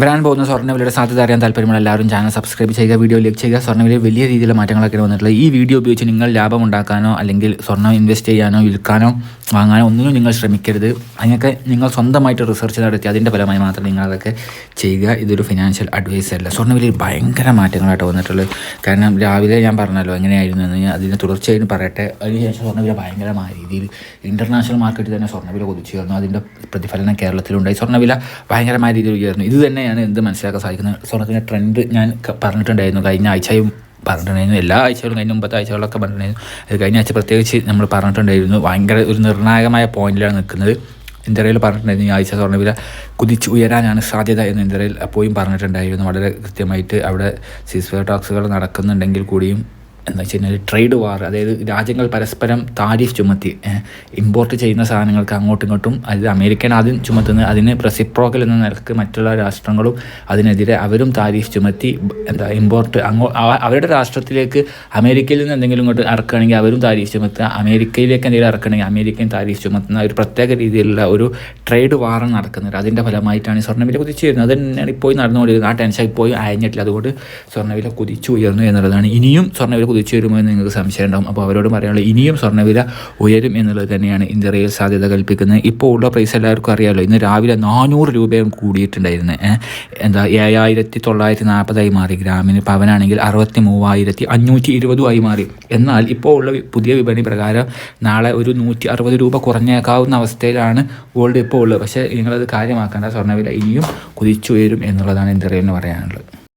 വരാൻ പോകുന്ന സ്വർണവിലയുടെ സാധ്യത അറിയാൻ താല്പര്യമുള്ള എല്ലാവരും ചാനൽ സബ്സ്ക്രൈബ് ചെയ്യുക വീഡിയോ ലൈക്ക് ചെയ്യുക. സ്വർണവിലയിൽ വലിയ രീതിയിലുള്ള മാറ്റങ്ങളൊക്കെ വന്നിട്ടുള്ളത്. ഈ വീഡിയോ ഉപയോഗിച്ച് നിങ്ങൾ ലാഭം ഉണ്ടാക്കാനോ അല്ലെങ്കിൽ സ്വർണം ഇൻവെസ്റ്റ് ചെയ്യാനോ വിൽക്കാനോ വാങ്ങാനോ ഒന്നിനും നിങ്ങൾ ശ്രമിക്കരുത്. അതിനൊക്കെ നിങ്ങൾ സ്വന്തമായിട്ട് റിസർച്ച് നടത്തി അതിന്റെ ഫലമായി മാത്രം നിങ്ങൾ അതൊക്കെ ചെയ്യുക. ഇതൊരു ഫിനാൻഷ്യൽ അഡ്വൈസ് അല്ല. സ്വർണവിലയിൽ ഭയങ്കര മാറ്റങ്ങളായിട്ട് വന്നിട്ടുള്ളത്. കാരണം രാവിലെ ഞാൻ പറഞ്ഞല്ലോ എങ്ങനെയായിരുന്നു എന്ന്. അതിന് തുടർച്ചയായിട്ട് പറയട്ടെ. അതിനുശേഷം സ്വർണവില ഭയങ്കരമായ രീതിയിൽ ഇന്റർനാഷണൽ മാർക്കറ്റിൽ തന്നെ സ്വർണവില കുതിച്ചു വന്നു. അതിന്റെ പ്രതിഫലനം കേരളത്തിലുണ്ടായി. സ്വർണവില ഭയങ്കരമായ രീതിയിൽ ഉയർന്നു. ഇത് തന്നെയാണ് എന്ത് മനസ്സിലാക്കാൻ സാധിക്കുന്നത്. സ്വർണത്തിന്റെ ട്രെൻഡ് ഞാൻ പറഞ്ഞിട്ടുണ്ടായിരുന്നു. കഴിഞ്ഞ ആഴ്ചയും പറഞ്ഞിട്ടുണ്ടായിരുന്നു. എല്ലാ ആഴ്ചകളും കഴിഞ്ഞ മുമ്പത്തെ ആഴ്ചകളൊക്കെ പറഞ്ഞിട്ടുണ്ടായിരുന്നു. അത് കഴിഞ്ഞ ആഴ്ച പ്രത്യേകിച്ച് നമ്മൾ പറഞ്ഞിട്ടുണ്ടായിരുന്നു. ഭയങ്കര ഒരു നിർണായകമായ പോയിന്റിലാണ് നിൽക്കുന്നത്. ഇന്ത്യയിൽ പറഞ്ഞിട്ടുണ്ടായിരുന്നു ഈ ആഴ്ച സ്വർണവില കുതിച്ച് ഉയരാനാണ് സാധ്യത എന്ന് ഇന്ത്യയിൽ അപ്പോഴും പറഞ്ഞിട്ടുണ്ടായിരുന്നു. വളരെ കൃത്യമായിട്ട് അവിടെ സീസ്ഫെയർ ടാക്സുകൾ നടക്കുന്നുണ്ടെങ്കിൽ കൂടിയും എന്താ വെച്ച് കഴിഞ്ഞാൽ ട്രേഡ് വാർ അതായത് രാജ്യങ്ങൾ പരസ്പരം താരിഫ് ചുമത്തി ഇമ്പോർട്ട് ചെയ്യുന്ന സാധനങ്ങൾക്ക് അങ്ങോട്ടും ഇങ്ങോട്ടും അതായത് അമേരിക്കൻ ആദ്യം ചുമത്തുന്നത് അതിന് പ്രസിപ്രോക്കൽ എന്ന നിലയ്ക്ക് മറ്റുള്ള രാഷ്ട്രങ്ങളും അതിനെതിരെ അവരും താരിഫ് ചുമത്തി എന്താ ഇമ്പോർട്ട് അങ്ങോ അവരുടെ രാഷ്ട്രത്തിലേക്ക് അമേരിക്കയിൽ നിന്ന് എന്തെങ്കിലും ഇങ്ങോട്ട് ഇറക്കുകയാണെങ്കിൽ അവരും താരിഫ് ചുമത്തുക അമേരിക്കയിലേക്ക് എന്തെങ്കിലും ഇറക്കണമെങ്കിൽ അമേരിക്കൻ താരിഫ് ചുമത്തുന്ന ഒരു പ്രത്യേക രീതിയിലുള്ള ഒരു ട്രേഡ് വാറാണ് നടക്കുന്നത്. അതിന്റെ ഫലമായിട്ടാണ് സ്വർണവില കുതിച്ചു വരുന്നത് അത് തന്നെയാണ് ഇപ്പോൾ നടന്നുകൊണ്ടിരുന്നത് ആ ടെൻഷൻ ഇപ്പോഴും അയഞ്ഞിട്ടില്ല. അതുകൊണ്ട് സ്വർണവില കുതിച്ചു ഉയർന്നു എന്നുള്ളതാണ്. ഇനിയും സ്വർണവില കുതിച്ചു വരുമോ നിങ്ങൾക്ക് സംശയം ഉണ്ടാകും അപ്പോൾ അവരോട് പറയാനുള്ളത് ഇനിയും സ്വർണവില ഉയരും എന്നുള്ളത് തന്നെയാണ് ഇന്ത്യ റെയിൽ സാധ്യത കൽപ്പിക്കുന്നത്. ഇപ്പോൾ ഉള്ള പ്രൈസ് എല്ലാവർക്കും അറിയാമല്ലോ ഇന്ന് രാവിലെ നാനൂറ് രൂപയും കൂടിയിട്ടുണ്ടായിരുന്നു. എന്താ ഏഴായിരത്തി തൊള്ളായിരത്തി നാൽപ്പതായി മാറി. ഗ്രാമിന് പവനാണെങ്കിൽ അറുപത്തി മൂവായിരത്തി അഞ്ഞൂറ്റി ഇരുപതുമായി മാറി. എന്നാൽ ഇപ്പോൾ ഉള്ള പുതിയ വിപണി പ്രകാരം നാളെ ഒരു നൂറ്റി അറുപത് രൂപ കുറഞ്ഞേക്കാവുന്ന അവസ്ഥയിലാണ് ഗോൾഡ് ഇപ്പോൾ ഉള്ളത്. പക്ഷേ നിങ്ങളത് കാര്യമാക്കേണ്ട സ്വർണവില ഇനിയും കുതിച്ചുയരും എന്നുള്ളതാണ് ഇന്ത്യ റിയലിന് പറയാനുള്ളത്.